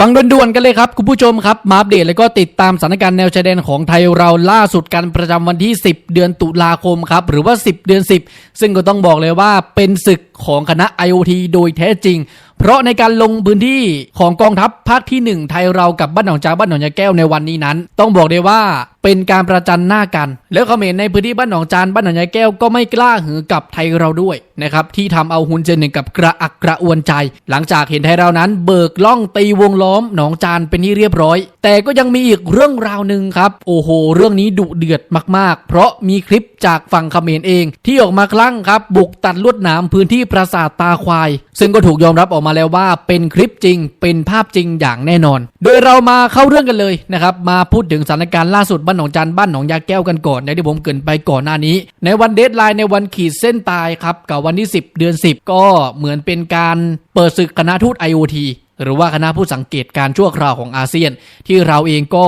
ฟังด่วนๆกันเลยครับคุณผู้ชมครับ มาอัปเดตแล้วก็ติดตามสถานการณ์แนวชายแดนของไทยเราล่าสุดกันประจำวันที่ 10 เดือนตุลาคมครับ หรือว่า 10 เดือน 10 ซึ่งก็ต้องบอกเลยว่าเป็นศึก ของคณะ IoT โดยแท้จริง เพราะในการลงพื้นที่ของกองทัพภาคที่ 1 ไทยเรากับบ้านหนองจาบ้านหนองยาแก้วในวันนี้นั้น ต้องบอกเลยว่าเป็นการประจันหน้ากัน แล้วเขมรในพื้นที่บ้านหนองจานบ้านหนองยาแก้วก็ไม่กล้าหือกับไทยเราด้วยนะครับที่ทำเอาฮุนเจนหนึ่งกับกระอักกระอวนใจ หลังจากเห็นไทยเรานั้น เบิกล่องตีวงล้อมหนองจานเป็นที่เรียบร้อย แต่ก็ยังมีอีกเรื่องราวหนึ่งครับ โอ้โห เรื่องนี้ดุเดือดมากๆ เพราะมีคลิปจากฝั่งเขมรเอง ที่ออกมาคลั่งครับ บุกตัดลวดหนามพื้นที่ปราสาทตาควาย ซึ่งก็ถูกยอมรับออกมาแล้วว่า เป็นคลิปจริง เป็นภาพจริงอย่างแน่นอน โดยเรามาเข้าเรื่องกันเลยนะครับ มาพูดถึงสถานการณ์ล่าสุดบ้านหนองจันบ้านหนองยาแก้วกันก่อนอย่างที่ผมเกินไปก่อนหน้านี้ ในวันเดทไลน์ในวันขีดเส้นตายครับกับวันที่ 10 เดือน 10 ก็เหมือนเป็นการเปิดศึกคณะทูต IoT หรือว่าคณะผู้สังเกตการชั่วคราวของอาเซียน ที่เราเองก็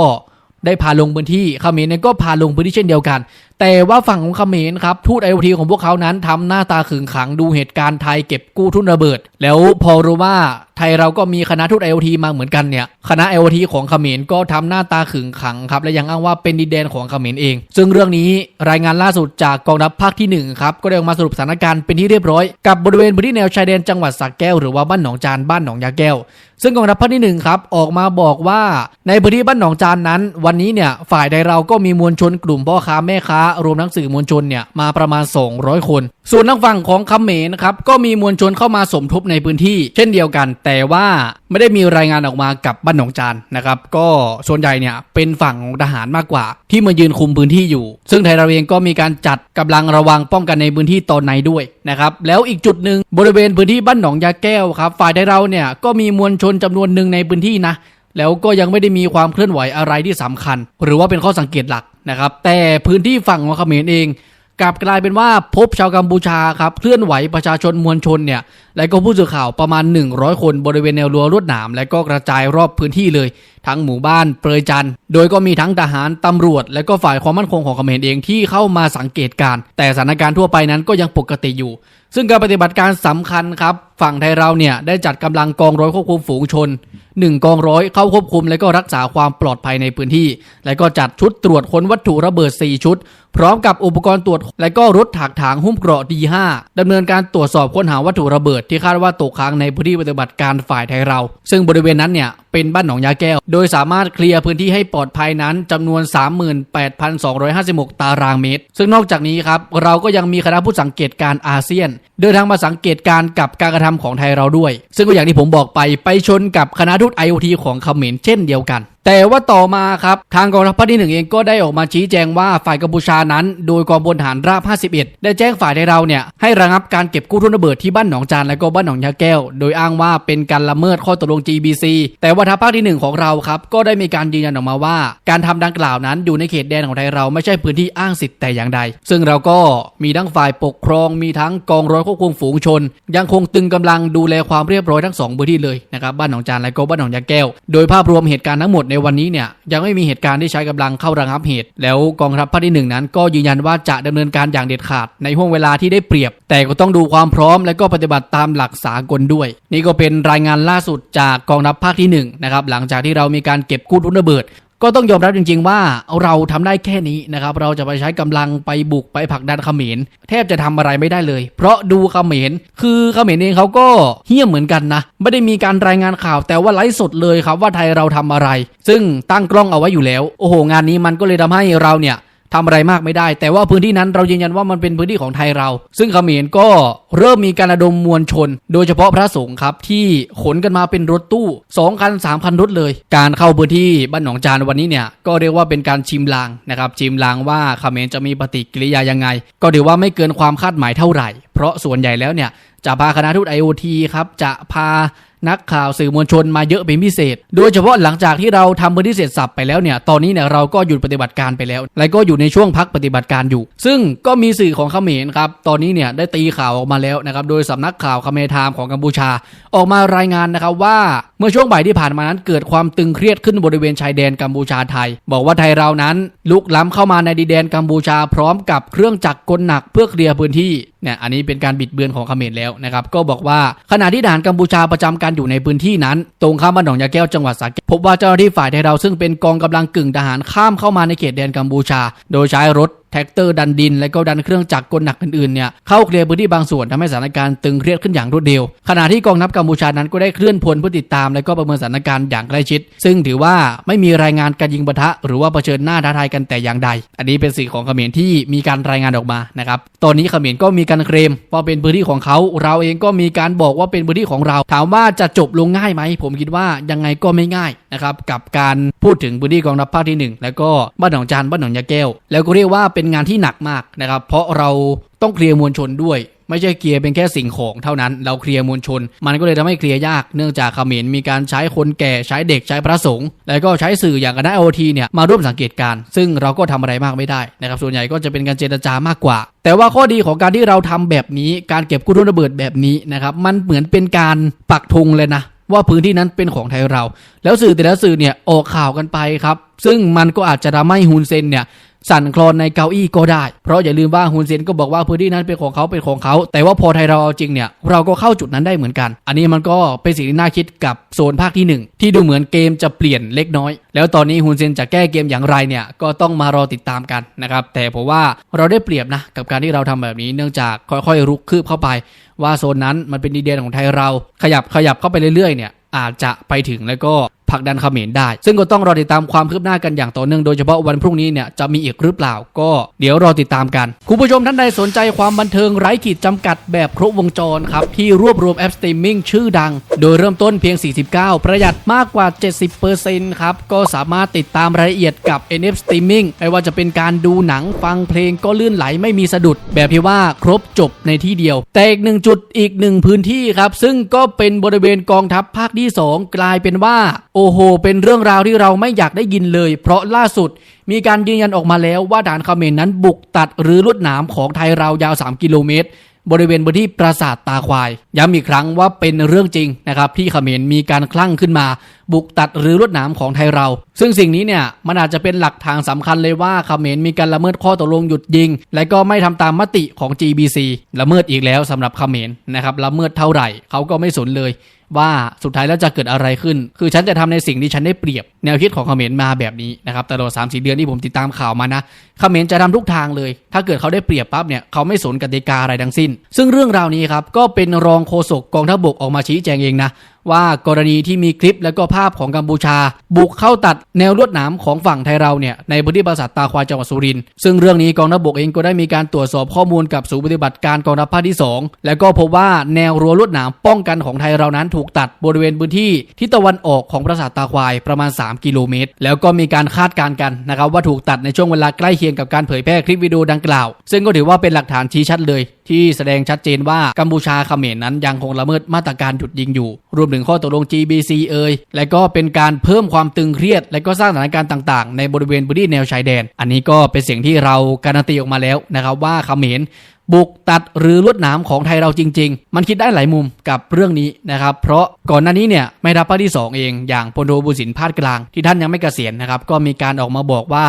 ได้พาลงพื้นที่เขมรเนี่ยก็พาลงพื้นที่เช่นเดียวกัน แต่ว่าฝั่งของเขมรครับทูตไอโอทีของพวกเขานั้นทำหน้าตาขึงขังดูเหตุการณ์ไทยเก็บกู้ทุนระเบิด แล้วพอรู้ว่าไทยเราก็มีคณะทูตไอโอทีมาเหมือนกันเนี่ยคณะไอโอทีของเขมรก็ทำหน้าตาขึงขังครับและยังอ้างว่าเป็นดินแดนของเขมรเอง ซึ่งเรื่องนี้รายงานล่าสุดจากกองทัพภาคที่หนึ่งครับก็ได้ออกมาสรุปสถานการณ์เป็นที่เรียบร้อยกับบริเวณพื้นที่แนวชายแดนจังหวัดสระแก้วหรือว่าบ้านหนองจานบ้านหนองยาแก้ว ซึ่งกองทัพภาคที่หนึ่งครับออกมาบอกว่าในพื้นที่บ้านหนองจานนั้น วันนี้เนี่ยฝ่ายใดเราก็มีมวลชนกลุ่มพ่อค้าแม่ค้ารวมทั้งสื่อมวลชนเนี่ยมาประมาณ 200 คน ส่วนทางฝั่งของเมนะครับก็มีมวลชนเข้ามาสมทบในพื้นที่ เช่นเดียวกัน แต่ว่าไม่ได้มีรายงานออกมากับบ้านหนองจานนะครับก็ส่วนใหญ่เนี่ยเป็นฝั่งของทหารมากกว่า ที่มายืนคุมพื้นที่อยู่ ซึ่งไทยเราเองก็มีการจัดกำลังระวังป้องกันในพื้นที่ตอนในด้วยนะครับแล้วอีกจุดหนึ่งบริเวณพื้นที่บ้านหนองยาแก้วครับฝ่ายไทยเราเนี่ยก็มีมวลชนจำนวนหนึ่งในพื้นที่นะแล้วก็ยังไม่ได้มีความเคลื่อนไหวอะไรที่สำคัญ หรือว่าเป็นข้อสังเกตหลักนะครับแต่พื้นที่ฝั่งของเขมรเอง กลับกลายเป็นว่าพบชาวกัมพูชาครับเคลื่อนไหวประชาชนมวลชนเนี่ยและก็ผู้สื่อข่าวประมาณ 100 คนบริเวณแนวรั้วลวดหนาม และก็กระจายรอบพื้นที่เลย ทั้งหมู่บ้านเปรยจัน โดยก็มีทั้งทหารตำรวจ และก็ฝ่ายความมั่นคงของเขมรเองที่เข้ามาสังเกตการ แต่สถานการณ์ทั่วไปนั้นก็ยังปกติอยู่ ซึ่งการปฏิบัติการสำคัญครับ ฝั่งไทยเราเนี่ยได้จัดกำลังกองร้อยควบคุมฝูงชน 1 กองร้อยเข้าควบคุม และก็รักษาความปลอดภัยในพื้นที่ และก็จัดชุดตรวจค้นวัตถุระเบิด 4 ชุด พร้อมกับอุปกรณ์ตรวจ และก็รถถักถางหุ้มเกราะ D5 ดำเนินการตรวจสอบค้นหาวัตถุระเบิดที่คาดว่าตกค้างในพื้นที่ปฏิบัติการฝ่ายไทยเรา ซึ่งบริเวณนั้นเนี่ยเป็นบ้านหนองยาแก้ว โดยสามารถเคลียร์พื้นที่ให้ปลอดภัยนั้นจำนวน 38,256 ตารางเมตร ซึ่งนอกจากนี้ครับเราก็ยังมีคณะผู้สังเกตการอาเซียน เดินทางมาสังเกตการกับการกระทำของไทยเราด้วย ซึ่งก็อย่างที่ผมบอกไปไปชนกับคณะทูต IoT ของเขมรเช่นเดียวกัน แต่ว่าต่อมาครับ ทางกองทัพภาคที่หนึ่งเองก็ได้ออกมาชี้แจงว่าฝ่ายกัมพูชานั้น โดยกองพลทหารราบ 51 ได้แจ้งฝ่ายไทยเราเนี่ยให้ระงับการเก็บกู้ทุนระเบิดที่บ้านหนองจานและก็บ้านหนองยาแก้ว โดยอ้างว่าเป็นการละเมิดข้อตกลง GBC แต่ว่าทัพภาคที่หนึ่งของเราครับก็ได้มีการยืนยันออกมาว่า การทำดังกล่าวนั้นอยู่ในเขตแดนของไทยเราไม่ใช่พื้นที่อ้างสิทธิ์แต่อย่างใด ซึ่งเราก็มีทั้งฝ่ายปกครองมีทั้งกองร้อยควบคุมฝูงชน ยังคงตึงกำลังดูแลความเรียบร้อยทั้งสองพื้นที่เลยนะครับบ้านหนองจานและก็บ้านหนองยาแก้ว โดยภาพรวมเหตุการณ์ทั้งหมดในวันนี้เนี่ยยังไม่มีเหตุการณ์ที่ใช้กำลังเข้าระงับเหตุ แล้วกองทัพภาคที่หนึ่งนั้น ก็ยืนยันว่าจะดำเนินการอย่างเด็ดขาดในห่วงเวลาที่ได้เปรียบ แต่ก็ต้องดูความพร้อมและก็ปฏิบัติตามหลักสากลด้วย นี่ก็เป็นรายงานล่าสุดจากกองทัพภาคที่หนึ่งนะครับหลังจากที่เรามีการเก็บกู้ทุนระเบิด ก็ต้องยอมรับจริง ๆ ว่าเราทำได้แค่นี้นะครับ เราจะไปใช้กำลังไปบุกไปผลักดันเขมรแทบจะทำอะไรไม่ได้เลย เพราะดูเขมรคือเขมรเองเขาก็เฮี้ยมเหมือนกันนะ ไม่ได้มีการรายงานข่าวแต่ว่าไลฟ์สดเลยครับว่าไทยเราทำอะไร ซึ่งตั้งกล้องเอาไว้อยู่แล้ว โอ้โห งานนี้มันก็เลยทำให้เราเนี่ย ทำอะไรมากไม่ได้ แต่ว่าพื้นที่นั้นเรายืนยันว่ามันเป็นพื้นที่ของไทยเรา ซึ่งเขมรก็เริ่มมีการระดมมวลชน โดยเฉพาะพระสงฆ์ครับที่ขนกันมาเป็นรถตู้2คัน3คันรถเลย การเข้าพื้นที่บ้านหนองจานวันนี้เนี่ยก็เรียกว่าเป็นการชิมลางนะครับชิมลางว่าเขมรจะมีปฏิกิริยายังไง ก็ถือว่าไม่เกินความคาดหมายเท่าไหร่ เพราะส่วนใหญ่แล้วเนี่ยจะพาคณะทูต IoT ครับจะพา นักข่าวสื่อมวลชนมาเยอะเป็นพิเศษ โดยเฉพาะหลังจากที่เราทำพื้นที่เสร็จสับไปแล้วเนี่ย ตอนนี้เนี่ยเราก็หยุดปฏิบัติการไปแล้ว และก็อยู่ในช่วงพักปฏิบัติการอยู่ ซึ่งก็มีสื่อของเขมรครับ ตอนนี้เนี่ยได้ตีข่าวออกมาแล้วนะครับ โดยสำนักข่าวคเมทามของกัมพูชา ออกมารายงานนะครับว่าเมื่อช่วงบ่ายที่ผ่านมานั้นเกิดความตึงเครียดขึ้นบริเวณชายแดนกัมพูชาไทย บอกว่าไทยเรานั้นลุกล้ำเข้ามาในดินแดนกัมพูชาพร้อมกับเครื่องจักรกลหนักเพื่อเคลียร์พื้นที่ เนี่ยอันนี้เป็นการบิดเบือนของเขมรแล้วนะครับ ก็บอกว่าขณะที่ทหารกัมพูชาประจำการอยู่ในพื้นที่นั้น ตรงข้ามบ้านหนองยาแก้วจังหวัดสระแก้วพบว่าเจ้าหน้าที่ฝ่ายไทยเราซึ่งเป็นกองกำลังกึ่งทหารข้ามเข้ามาในเขตแดนกัมพูชา โดยใช้รถ แท็กเตอร์ดันดิน และก็ดันเครื่องจักรกลหนักอื่นๆเนี่ยเข้าเคลียร์พื้นที่บางส่วนทำให้สถานการณ์ตึงเครียดขึ้นอย่างรวดเร็ว ขณะที่กองทัพกัมพูชานั้นก็ได้เคลื่อนพลเพื่อติดตาม และก็ประเมินสถานการณ์อย่างใกล้ชิด ซึ่งถือว่าไม่มีรายงานการยิงปะทะ หรือว่าเผชิญหน้าท้าทายกันแต่อย่างใด อันนี้เป็นสิ่งของเขมรที่มีการรายงานออกมานะครับตอนนี้เขมรก็มีการเคลมว่าเป็นพื้นที่ของเขา เราเองก็มีการบอกว่าเป็นพื้นที่ของเรา ถามว่าจะจบลงง่ายไหมผมคิดว่ายังไงก็ไม่ง่ายนะครับกับการพูดถึงพื้นที่กองทัพภาคที่หนึ่งแล้วก็บ้านหนองจานบ้านหนองยาแก้ว แล้วก็เรียกว่าเป็นงานที่หนักมากนะครับ เพราะเราต้องเคลียร์มวลชนด้วย ไม่ใช่เคลียร์เป็นแค่สิ่งของเท่านั้น เราเคลียร์มวลชน มันก็เลยทำให้เคลียร์ยากเนื่องจากเขมรมีการใช้คนแก่ใช้เด็กใช้พระสงฆ์แล้วก็ใช้สื่ออย่างคณะโอทีเนี่ยมาร่วมสังเกตการ ซึ่งเราก็ทำอะไรมากไม่ได้นะครับส่วนใหญ่ก็จะเป็นการเจรจามากกว่า แต่ว่าข้อดีของการที่เราทำแบบนี้การเก็บกู้ทุนระเบิดแบบนี้นะครับมันเหมือนเป็นการปักธงเลยนะว่าพื้นที่นั้นเป็นของไทยเรา แล้วสื่อแต่ละสื่อเนี่ยออกข่าวกันไปครับ ซึ่งมันก็อาจจะทำให้ฮุนเซนเนี่ย สั่นคลอนในเก้าอี้ก็ได้ เพราะอย่าลืมว่าฮุนเซนก็บอกว่าพื้นที่นั้นเป็นของเขาเป็นของเขา แต่ว่าพอไทยเราเอาจริงเนี่ยเราก็เข้าจุดนั้นได้เหมือนกัน อันนี้มันก็เป็นสิ่งที่น่าคิดกับโซนภาคที่หนึ่งที่ดูเหมือนเกมจะเปลี่ยนเล็กน้อย แล้วตอนนี้ฮุนเซนจะแก้เกมอย่างไรเนี่ยก็ต้องมารอติดตามกันนะครับแต่ผมว่าเราได้เปรียบนะกับการที่เราทำแบบนี้เนื่องจากค่อยๆรุกคืบเข้าไป ว่าโซนนั้นมันเป็นดีเดียนของไทยเรา ขยับขยับเข้าไปเรื่อยๆเนี่ยอาจจะไปถึงแล้วก็ ผลักดันเขมรได้ ซึ่งก็ต้องรอติดตามความคืบหน้ากันอย่างต่อเนื่องโดยเฉพาะวันพรุ่งนี้เนี่ยจะมีอีกหรือเปล่าก็เดี๋ยวรอติดตามกัน คุณผู้ชมท่านใดสนใจความบันเทิงไร้ขีดจำกัดแบบครบวงจรครับที่รวบรวมแอปสตรีมมิ่งชื่อดัง โดยเริ่มต้นเพียง 49 ประหยัดมากกว่า 70%ครับก็สามารถติดตามรายละเอียดกับ NF Streaming ไม่ว่าจะเป็นการดูหนังฟังเพลงก็ลื่นไหลไม่มีสะดุด แบบที่ว่าครบจบในที่เดียว แต่อีกหนึ่งจุดอีกหนึ่งพื้นที่ครับ ซึ่งก็เป็นบริเวณกองทัพภาคที่ 2 กลายเป็นว่าโอ้โห เป็นเรื่องราวที่เราไม่อยากได้ยินเลย เพราะล่าสุดมีการยืนยันออกมาแล้วว่าด่านเขมรนั้นบุกตัดหรือลวดหนามของไทยเรายาว 3 กิโลเมตร บริเวณบนที่ปราสาทตาควาย ย้ำอีกครั้งว่าเป็นเรื่องจริงนะครับที่เขมรมีการคลั่งขึ้นมา บุกตัดหรือลวดหนามของไทยเรา ซึ่งสิ่งนี้เนี่ยมันอาจจะเป็นหลักฐานสำคัญเลยว่าเขมรมีการละเมิดข้อตกลงหยุดยิง และก็ไม่ทำตามมติของ GBC ละเมิดอีกแล้วสำหรับเขมรนะครับละเมิดเท่าไหร่เขาก็ไม่สนเลย ว่าสุดท้ายแล้วจะเกิดอะไรขึ้น คือฉันจะทำในสิ่งที่ฉันได้เปรียบ แนวคิดของเขมรมาแบบนี้นะครับตลอดสามสี่เดือนที่ผมติดตามข่าวมานะเขมรจะทำทุกทางเลย ถ้าเกิดเขาได้เปรียบปั๊บเนี่ยเขาไม่สนกติกาอะไรทั้งสิ้น ซึ่งเรื่องราวนี้ครับก็เป็นรองโฆษกกองทัพบกออกมาชี้แจงเองนะว่ากรณีที่มีคลิปและก็ภาพของกัมพูชา บุกเข้าตัดแนวลวดหนามของฝั่งไทยเราเนี่ยในพื้นที่ปราสาทตาควายจังหวัดสุรินทร์ซึ่งเรื่องนี้กองทัพบกเองก็ได้มีการตรวจสอบข้อมูลกับศูนย์ปฏิบัติการกองทัพภาคที่ 2 แล้วก็พบว่าแนวรั้วลวดหนามป้องกันของไทยเรานั้นถูกตัดบริเวณพื้นที่ทิศตะวันออกของปราสาทตาควายประมาณ 3 กิโลเมตร แล้วก็มีการคาดการณ์กันนะครับว่าถูกตัดในช่วงเวลาใกล้เคียงกับการเผยแพร่คลิปวิดีโอดังกล่าว ซึ่งก็ถือว่าเป็นหลักฐานชี้ชัดเลย ที่แสดงชัดเจนว่ากัมพูชาเขมรนั้นยังคงละเมิดมาตรการหยุดยิงอยู่ รวมถึงข้อตกลง GBC เอ่ยและก็เป็นการเพิ่มความตึงเครียด และก็สร้างสถานการณ์ต่าง ๆ ในบริเวณพื้นที่แนวชายแดน อันนี้ก็เป็นเสียงที่เราการันตีออกมาแล้วนะครับว่าเขมร บุกตัดหรือลวดหนามของไทยเราจริง ๆ มันคิดได้หลายมุมกับเรื่องนี้นะครับ เพราะก่อนหน้านี้เนี่ยไม่รับภาคที่ 2 เอง อย่างพลโทบุญสินพาดกลางที่ท่านยังไม่เกษียณนะครับ ก็มีการออกมาบอกว่า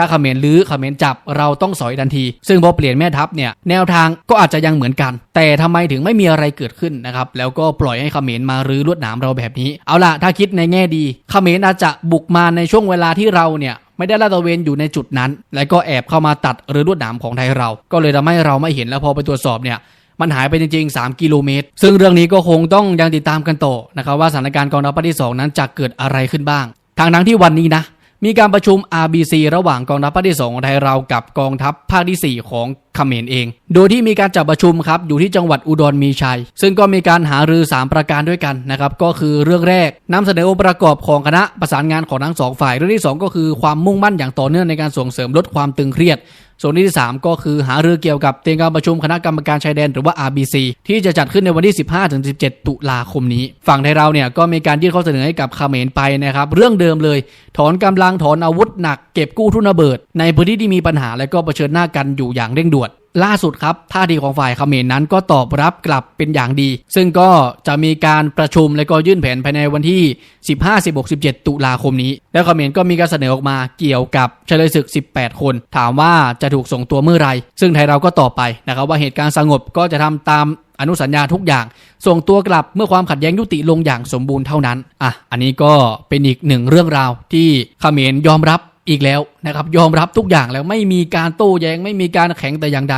ถ้าเขมรลื้อเขมรจับเราต้องสอยทันที ซึ่งพอเปลี่ยนแม่ทัพเนี่ยแนวทางก็อาจจะยังเหมือนกัน แต่ทำไมถึงไม่มีอะไรเกิดขึ้นนะครับแล้วก็ปล่อยให้เขมรมารื้อลวดหนามเราแบบนี้ เอาล่ะถ้าคิดในแง่ดี เขมรอาจจะบุกมาในช่วงเวลาที่เราเนี่ย ไม่ได้ลาดตระเวนอยู่ในจุดนั้น แล้วก็แอบเข้ามาตัดหรือลวดหนามของไทยเรา ก็เลยทำให้เราไม่เห็นแล้วพอไปตรวจสอบเนี่ยมันหายไปจริง ๆ 3 กิโลเมตร ซึ่งเรื่องนี้ก็คงต้องยังติดตามกันต่อนะครับว่าสถานการณ์กองทัพภาคที่ 2 นั้นจะเกิดอะไรขึ้นบ้าง ทางทั้งที่วันนี้นะ มีการประชุม RBC ระหว่างกองทัพภาคที่ 2 ของไทยเรากับกองทัพภาคที่ 4 ของ เขมรเอง โดยที่มีการจัดประชุมครับอยู่ที่จังหวัดอุดรมีชัย ซึ่งก็มีการหารือ 3 ประการด้วยกันนะครับก็คือเรื่องแรกนำเสนอองค์ประกอบของคณะประสานงานของทั้งสองฝ่าย เรื่องที่ 2 ก็คือความมุ่งมั่นอย่างต่อเนื่องในการส่งเสริมลดความตึงเครียดส่วนที่ 3 ก็คือหารือเกี่ยวกับเตรียมการประชุมคณะกรรมการชายแดนหรือว่า RBC ที่จะจัดขึ้นในวันที่ 15-17 ตุลาคมนี้ ฝั่งไทยเราเนี่ยก็มีการยื่นข้อเสนอให้กับเขมรไปนะครับ เรื่องเดิมเลย ถอนกำลังถอนอาวุธหนักเก็บกู้ทุนระเบิด ในพื้นที่ที่มีปัญหาและก็เผชิญหน้ากันอยู่อย่างเร่งด่วน ล่าสุดครับท่าทีของฝ่ายเขมรนั้นก็ตอบรับกลับเป็นอย่างดี ซึ่งก็จะมีการประชุมและก็ยื่นแผนภายในวันที่ 15 16 17 ตุลาคมนี้ แล้วเขมรก็มีการเสนอออกมาเกี่ยวกับเฉลยศึก 18 คน ถามว่าจะถูกส่งตัวเมื่อไร ซึ่งไทยเราก็ตอบไปนะครับว่าเหตุการณ์สงบก็จะทำตามอนุสัญญาทุกอย่าง ส่งตัวกลับเมื่อความขัดแย้งยุติลงอย่างสมบูรณ์เท่านั้นอะอันนี้ก็เป็นอีกหนึ่งเรื่องราวที่เขมรยอมรับ อีกแล้วนะครับ ยอมรับทุกอย่างแล้วไม่มีการโต้แย้งไม่มีการแข็งแต่อย่างใด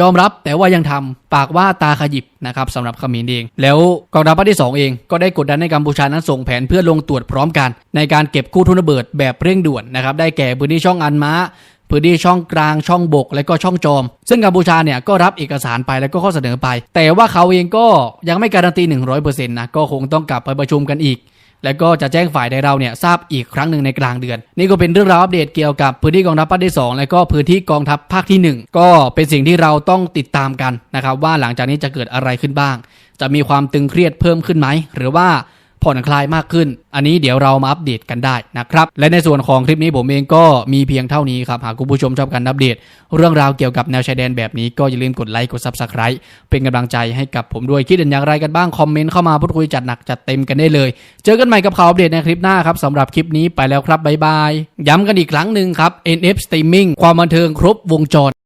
ยอมรับแต่ว่ายังทำปากว่าตาขยิบนะครับสำหรับขมรเอง แล้วกองทัพภาคที่ 2 เอง ก็ได้กดดันให้กัมพูชานั้นส่งแผนเพื่อลงตรวจพร้อมกัน ในการเก็บกู้ทุนระเบิดแบบเร่งด่วนนะครับได้แก่พื้นที่ช่องอันม้าพื้นที่ช่องกลางช่องบก และก็ช่องจอม ซึ่งกัมพูชาเนี่ยก็รับเอกสารไปแล้วก็ข้อเสนอไป แต่ว่าเขาเองก็ยังไม่การันตี 100%นะก็คงต้องกลับไปประชุมกันอีก แล้วก็จะแจ้งฝ่ายใดเราเนี่ยทราบอีกครั้งหนึ่งในกลางเดือน นี่ก็เป็นเรื่องราวอัปเดตเกี่ยวกับพื้นที่กองทัพภาคที่2และก็พื้นที่กองทัพภาคที่ 1 ก็เป็นสิ่งที่เราต้องติดตามกันนะครับว่าหลังจากนี้จะเกิดอะไรขึ้นบ้าง จะมีความตึงเครียดเพิ่มขึ้นไหมหรือว่า ผ่อนคลายมากขึ้น อันนี้เดี๋ยวเรามาอัปเดตกันได้นะครับ และในส่วนของคลิปนี้ผมเองก็มีเพียงเท่านี้ครับ หากคุณผู้ชมชอบการอัปเดต เรื่องราวเกี่ยวกับแนวชายแดนแบบนี้ก็อย่าลืมกดไลค์กด Subscribe เป็นกำลังใจให้กับผมด้วยคิดเห็นอย่างไรกันบ้างคอมเมนต์เข้ามาพูดคุยจัดหนักจัดเต็มกันได้เลย เจอกันใหม่กับข่าวอัปเดตในคลิปหน้าครับสำหรับคลิปนี้ไปแล้วครับบ๊ายบาย ย้ำกันอีกครั้งหนึ่งครับ NF Streaming ความบันเทิงครบวงจร